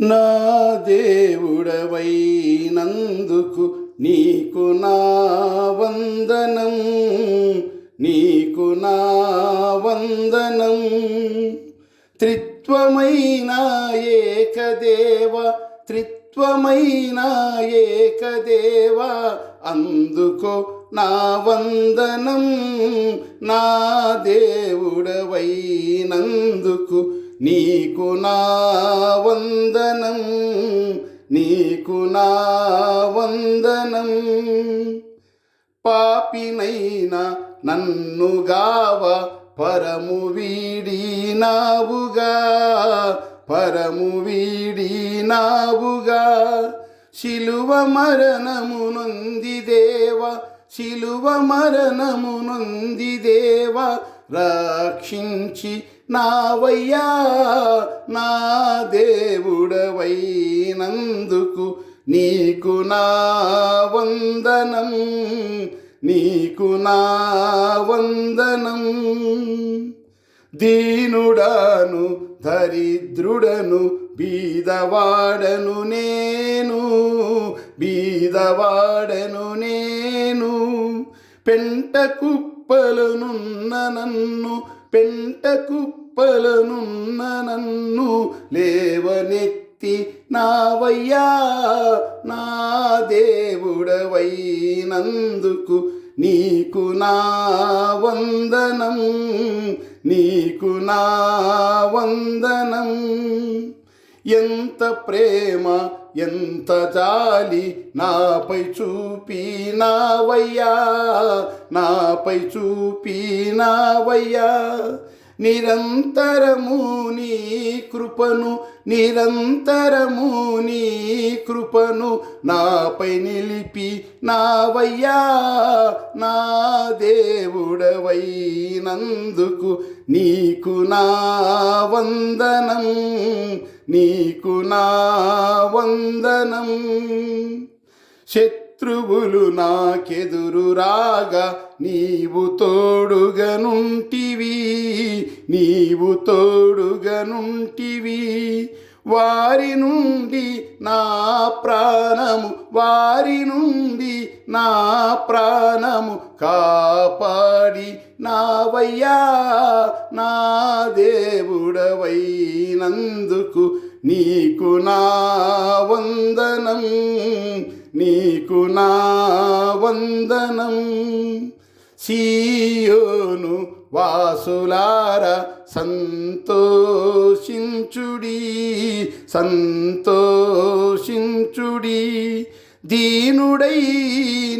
నా దేవుడవైనందుకు నీకు నా వందనం నీకు నా వందనం. త్రిత్వమైన ఏకదేవ త్రిత్వమైన ఏకదేవ అందుకో నా వందనం. నా దేవుడవైనందుకు నీకు నా వందనం నీకు నా వందనం. పాపినైనా నన్ను గావ పరము వీడినావుగా పరము వీడినావుగా. శిలువ మరణము నొంది దేవ శిలువ మరణము నొంది దేవ రక్షించి నావయ్యా నా దేవుడవైనందుకు నీకు నా వందనం నీకు నా వందనం. దీనుడాను దరిద్రుడను బీదవాడను నేను బీదవాడను నేను. పెంట కుప్పలనున్న నన్ను పెంట కుప్పలనున్న నన్ను లేవనెత్తి నావయ్యా నా దేవుడవైనందుకు నీకు నా వందనం నీకు నా వందనం. ఎంత ప్రేమ ఎంత జాలి నాపై చూపినావయ్యా నాపై చూపినావయ్యా. నిరంతరము నీ కృపను నిరంతరము నీ కృపను నాపై నిలిపి నావయ్యా నా దేవుడవైనందుకు నీకు నా వందనం. నీకు నా వందనం. శత్రువులు నాకెదురు రాగా నీవు తోడుగనుంటివి. నీవు తోడుగనుంటివి. వారి నుండి నా ప్రాణము వారి నుండి నా ప్రాణము కాపాడి నావయ్యా నా దేవుడవైనందుకు నీకు నా వందనం నీకు నా వందనం. సీయోను వాసులార సంతోషించుడి సంతోషించుడి. దీనుడై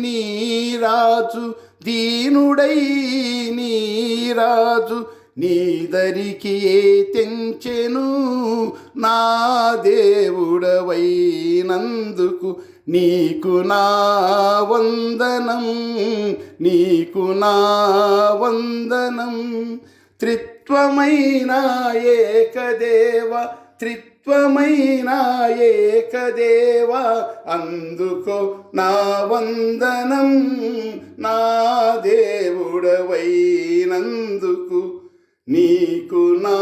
నీరాజు దీనుడై నీ రాజు నీదరికి తెంచెను? నా దేవుడవైనందుకు నీకు నా వందనం నీకు నా వందనం. త్రిత్వమైన ఏకదేవ త్రిత్వమైన ఏకదేవ అందుకో నా వందనం. నా దేవుడవైనందుకు నీకు నా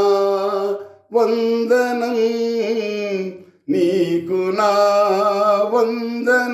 వందనం. నీకు నా వందనం.